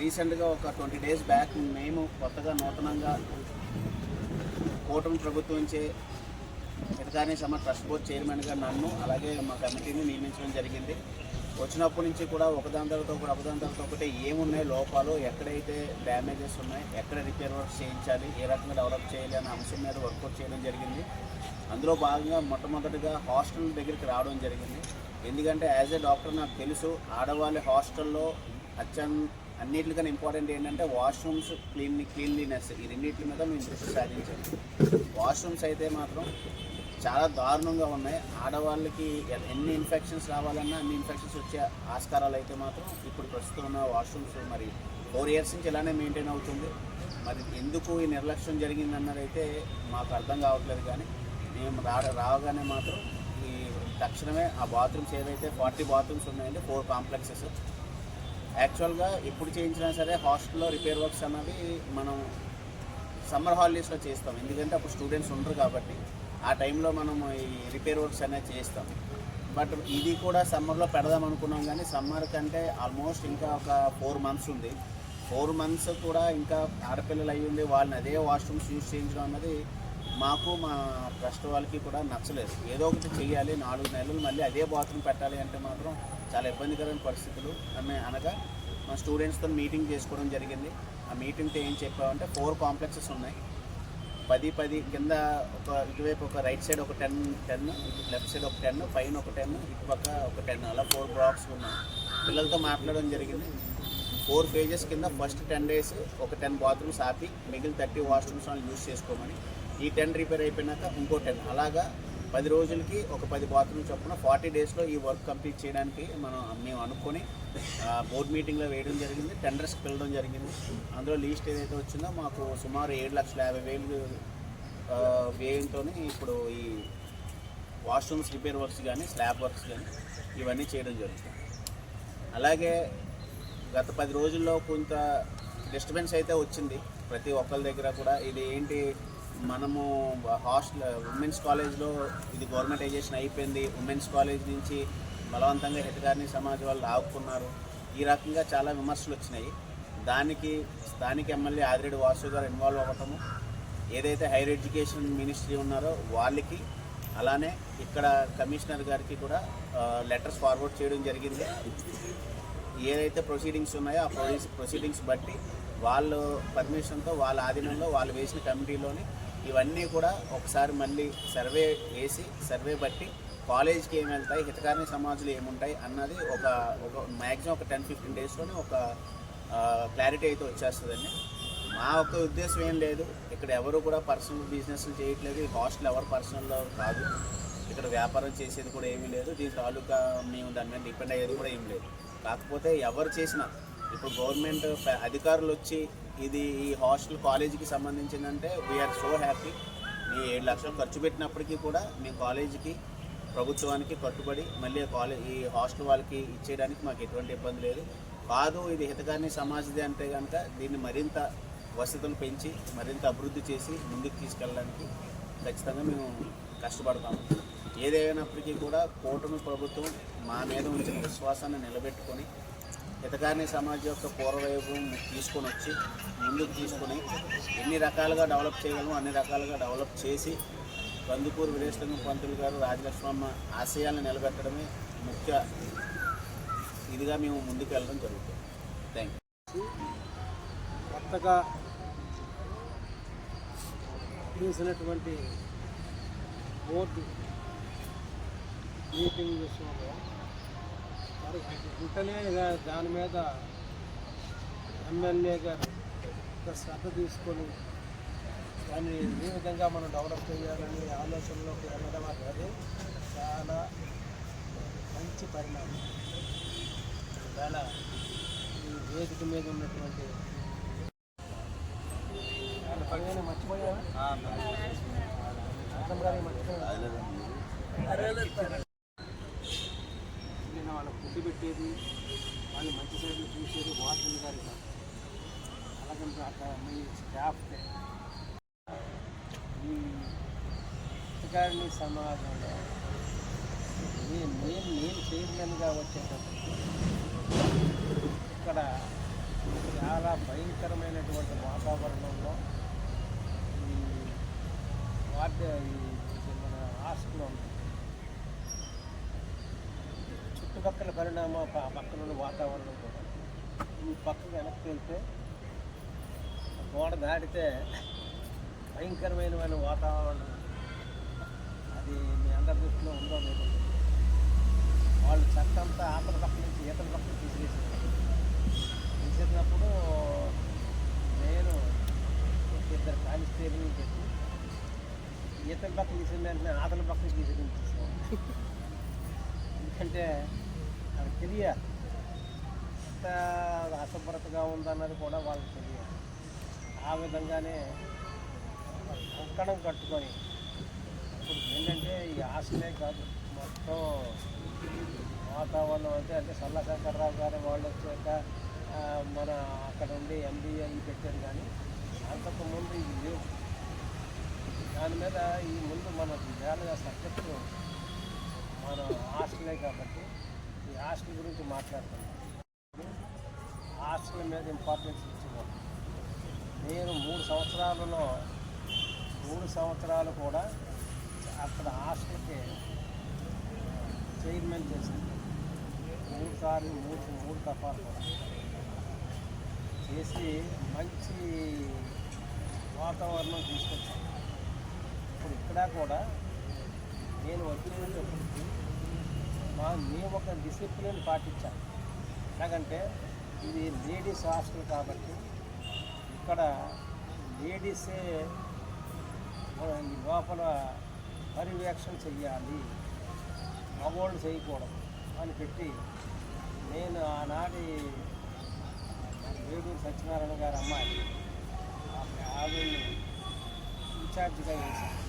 రీసెంట్గా ఒక twenty days back మేము కొత్తగా నూతనంగా కూటమి ప్రభుత్వంచే మిగతానే సమ ట్రస్ట్ బోర్డ్ చైర్మన్గా నన్ను అలాగే మా కమిటీని నియమించడం జరిగింది. వచ్చినప్పటి నుంచి కూడా ఒకదాని తర్వాత ఒకటి ఒకదాని తర్వాత ఒకటి ఏమున్నాయి లోపాలు ఎక్కడైతే డ్యామేజెస్ ఉన్నాయి ఎక్కడ రిపేర్ వర్క్ చేయించాలి ఏ రకంగా డెవలప్ చేయాలి అనే అంశం మీద వర్కౌట్ చేయడం జరిగింది. అందులో భాగంగా మొట్టమొదటిగా హాస్టల్ దగ్గరికి రావడం జరిగింది. ఎందుకంటే యాజ్ ఏ డాక్టర్ నాకు తెలుసు ఆడవాళ్ళ హాస్టల్లో అత్యంత అన్నిటికన్నా ఇంపార్టెంట్ ఏంటంటే వాష్రూమ్స్ క్లీన్ క్లీన్లీనెస్ ఈ రెండింటి మీద మేము దృష్టి సాధించాము వాష్రూమ్స్ అయితే మాత్రం చాలా దారుణంగా ఉన్నాయి. ఆడవాళ్ళకి ఎన్ని ఇన్ఫెక్షన్స్ రావాలన్నా అన్ని ఇన్ఫెక్షన్స్ వచ్చే ఆస్కారాలు అయితే మాత్రం ఇప్పుడు ప్రస్తుతం ఉన్న వాష్రూమ్స్ మరి ఫోర్ ఇయర్స్ నుంచి ఇలానే మెయింటైన్ అవుతుంది. మరి ఎందుకు ఈ నిర్లక్ష్యం జరిగిందన్నది అయితే మాకు అర్థం కావట్లేదు కానీ మేము రా రాగానే మాత్రం ఈ తక్షణమే ఆ బాత్రూమ్స్ ఏవైతే ఫార్టీ బాత్రూమ్స్ ఉన్నాయంటే ఫోర్ కాంప్లెక్సెస్ యాక్చువల్గా ఎప్పుడు చేయించినా సరే హాస్టల్లో రిపేర్ వర్క్స్ అన్నవి మనం సమ్మర్ హాలిడేస్లో చేస్తాం. ఎందుకంటే అప్పుడు స్టూడెంట్స్ ఉండరు కాబట్టి ఆ టైంలో మనం ఈ రిపేర్ వర్క్స్ అనేది చేస్తాం. బట్ ఇది కూడా సమ్మర్లో పెడదాం అనుకున్నాం కానీ సమ్మర్ కంటే ఆల్మోస్ట్ ఇంకా ఒక ఫోర్ మంత్స్ ఉంది. ఫోర్ మంత్స్ కూడా ఇంకా ఆడపిల్లలు అయ్యి ఉంది వాళ్ళని అదే వాష్రూమ్స్ యూజ్ చేయించడం అనేది మాకు మా ట్రస్ట్ వాళ్ళకి కూడా నచ్చలేదు. ఏదో ఒకటి చేయాలి నాలుగు నెలలు మళ్ళీ అదే బాత్రూమ్ పెట్టాలి అంటే మాత్రం చాలా ఇబ్బందికరమైన పరిస్థితులు. అనే అనగా మా స్టూడెంట్స్తో మీటింగ్ చేసుకోవడం జరిగింది. ఆ మీటింగ్తో ఏం చెప్పామంటే ఫోర్ కాంప్లెక్సెస్ ఉన్నాయి. పది పది కింద ఒక ఇటువైపు ఒక రైట్ సైడ్ ఒక టెన్ టెన్ లెఫ్ట్ సైడ్ ఒక టెన్ పైన ఒక టెన్ ఇటుపక్క ఒక టెన్ అలా ఫోర్ బ్లాక్స్ ఉన్నాయి. పిల్లలతో మాట్లాడడం జరిగింది. ఫోర్ పేజెస్ కింద ఫస్ట్ టెన్ డేస్ ఒక టెన్ బాత్రూమ్స్ ఆపి మిగిలిన థర్టీ వాష్రూమ్స్ వాళ్ళు యూజ్ చేసుకోమని ఈ టెన్ రిపేర్ అయిపోయినాక ఇంకో టెన్. అలాగా పది రోజులకి ఒక పది బాత్రూమ్ చొప్పున ఫార్టీ డేస్లో ఈ వర్క్ కంప్లీట్ చేయడానికి మనం మేము అనుకొని బోర్డ్ మీటింగ్లో వేయడం జరిగింది టెండర్స్కి వెళ్ళడం జరిగింది. అందులో లీస్ట్ ఏదైతే వచ్చిందో మాకు సుమారు ఏడు లక్షల యాభై వేలు ఆ, వ్యయంతో ఇప్పుడు ఈ వాష్రూమ్స్ రిపేర్ వర్క్స్ కానీ స్లాబ్ వర్క్స్ కానీ ఇవన్నీ చేయడం జరుగుతుంది. అలాగే గత పది రోజుల్లో కొంత డిస్టర్బెన్స్ అయితే వచ్చింది. ప్రతి ఒక్కరి దగ్గర కూడా ఇది ఏంటి మనము హాస్టల్ ఉమెన్స్ కాలేజ్లో ఇది గవర్నమెంటైజేషన్ అయిపోయింది. ఉమెన్స్ కాలేజ్ నుంచి బలవంతంగా హితకారిణి సమాజ్ వాళ్ళు ఆవుకున్నారు ఈ రకంగా చాలా విమర్శలు వచ్చినాయి. దానికి స్థానిక ఎమ్మెల్యే ఆదిరెడ్డి వాసు గారు ఇన్వాల్వ్ అవ్వటము ఏదైతే హైయర్ ఎడ్యుకేషన్ మినిస్ట్రీ ఉన్నారో వాళ్ళకి అలానే ఇక్కడ కమిషనర్ గారికి కూడా లెటర్స్ ఫార్వర్డ్ చేయడం జరిగింది. ఏదైతే ప్రొసీడింగ్స్ ఉన్నాయో ఆ ప్రొసీడింగ్స్ బట్టి వాళ్ళు పర్మిషన్తో వాళ్ళ ఆధీనంలో వాళ్ళు వేసిన కమిటీలోని ఇవన్నీ కూడా ఒకసారి మళ్ళీ సర్వే వేసి సర్వే బట్టి కాలేజ్కి ఏమి వెళ్తాయి హితకారిని సమాజాలు ఏముంటాయి అన్నది ఒక ఒక మ్యాక్సిమం ఒక టెన్ ఫిఫ్టీన్ డేస్లోనే ఒక క్లారిటీ అయితే వచ్చేస్తుందండి. మా యొక్క ఉద్దేశం ఏం లేదు. ఇక్కడ ఎవరు కూడా పర్సనల్ బిజినెస్ చేయట్లేదు. ఈ హాస్టల్ ఎవరు పర్సనల్లో కాదు. ఇక్కడ వ్యాపారం చేసేది కూడా ఏమీ లేదు. దీని తాలూకా మేము దాని మీద డిపెండ్ అయ్యేది కూడా ఏం లేదు. కాకపోతే ఎవరు చేసినా ఇప్పుడు గవర్నమెంట్ అధికారులు వచ్చి ఇది ఈ హాస్టల్ కాలేజీకి సంబంధించిందంటే వీఆర్ సో హ్యాపీ మీ ఏడు లక్షలు ఖర్చు పెట్టినప్పటికీ కూడా మేము కాలేజీకి ప్రభుత్వానికి కట్టుబడి మళ్ళీ కాలేజ్ ఈ హాస్టల్ వాళ్ళకి ఇచ్చేయడానికి మాకు ఎటువంటి ఇబ్బంది లేదు. కాదు ఇది హితకాన్ని సమాజది అంటే కనుక దీన్ని మరింత వసతులు పెంచి మరింత అభివృద్ధి చేసి ముందుకు తీసుకెళ్ళడానికి ఖచ్చితంగా మేము కష్టపడతాము. ఏదైనప్పటికీ కూడా కూటమి ప్రభుత్వం మా మీద ఉంచిన విశ్వాసాన్ని నిలబెట్టుకొని హితకారిణి సమాజం యొక్క పూర్వవైభవం తీసుకొని వచ్చి ముందుకు తీసుకొని ఎన్ని రకాలుగా డెవలప్ చేయగలమో అన్ని రకాలుగా డెవలప్ చేసి కందుకూరు వీరేశలింగం పంతులు గారు రాజలక్ష్మమ్మ ఆశయాలను నిలబెట్టడమే ముఖ్య ఇదిగా మేము ముందుకు వెళ్ళడం జరుగుతుంది. థ్యాంక్ యూ కొత్తగా చేసినటువంటి బోర్డు మీటింగ్ విషయంలో దా- దాని మీద ఎమ్మెల్యే గారు ఒక శ్రద్ధ తీసుకొని దాన్ని ఏ విధంగా మనం డెవలప్ చేయాలని ఆలోచనలోకి వెళ్ళడం అనేది చాలా మంచి పరిణామం. ఈవేళ ఈ వేదిక మీద ఉన్నటువంటి పైన మర్చిపోయావా నేను వాళ్ళకి వాళ్ళు మంచి సైడ్లు చూసేది వాటర్ గారు కాదు అలాగంటే అక్కడ మీ స్టాఫ్ ఈ పుస్తకాన్ని సమాజంలో నేను నేను నేను చైర్మన్గా వచ్చేటప్పుడు ఇక్కడ చాలా భయంకరమైనటువంటి వాతావరణంలో ఈ వార్డు ఈ మన హాస్టల్లో ఉంది చుట్టుపక్కల పరిణామం ఆ పక్కన ఉన్న వాతావరణం కూడా. ఈ పక్కకు వెనక్కి వెళ్తే గోడ దాటితే భయంకరమైన వాతావరణం. అది మీ అందరి దృష్టిలో ఉందో మీరు వాళ్ళు చెత్తంతా ఆతల పక్క నుంచి ఈతల పక్క తీసేసారు తీసేసినప్పుడు నేను ఇద్దరు కానిస్టేబుల్ని పెట్టి ఈతల పక్క తీసిన వెంటనే ఆతల పక్కన తీసేసాను ఎందుకంటే తెలియాలి ఎంత అశుభ్రతగా ఉందన్నది కూడా వాళ్ళకి తెలియాలి ఆ విధంగానే కంకణం కట్టుకొని ఇప్పుడు ఏంటంటే ఈ ఆశలే కాదు మొత్తం వాతావరణం అంటే అంటే సల్లశంకర్రావు గారి గారు వాళ్ళు వచ్చాక మన అక్కడ ఉండి ఎంబీఏ పెట్టారు కానీ అంతకుముందు ఇది లేవు. దాని మీద ఈ ముందు మన వేళ సబ్జెక్టు మన హాస్టలే కాబట్టి హాస్టల్ గురించి మాట్లాడుతున్నాను హాస్టల్ మీద ఇంపార్టెన్స్ ఇచ్చేవాడు నేను మూడు సంవత్సరాలలో మూడు సంవత్సరాలు కూడా అక్కడ హాస్టల్కి చైర్మన్ చేసింది మూడు సార్లు మూడు మూడు దఫాలు కూడా. చేసి మంచి వాతావరణం తీసుకొచ్చాను. ఇప్పుడు ఇక్కడ కూడా నేను వచ్చేటప్పటికి మా మేము ఒక డిసిప్లిన్ పాటించాలి. ఎలాగంటే ఇది లేడీస్ హాస్టల్ కాబట్టి ఇక్కడ లేడీసే లోపల పర్యవేక్షణ చెయ్యాలి. మగవాళ్ళు చేయకూడదు అని పెట్టి నేను ఆనాటి వేడూరు సత్యనారాయణ గారు అమ్మాయి ఆమె- ఆవిడ్ని ఇన్ఛార్జిగా వేశాను.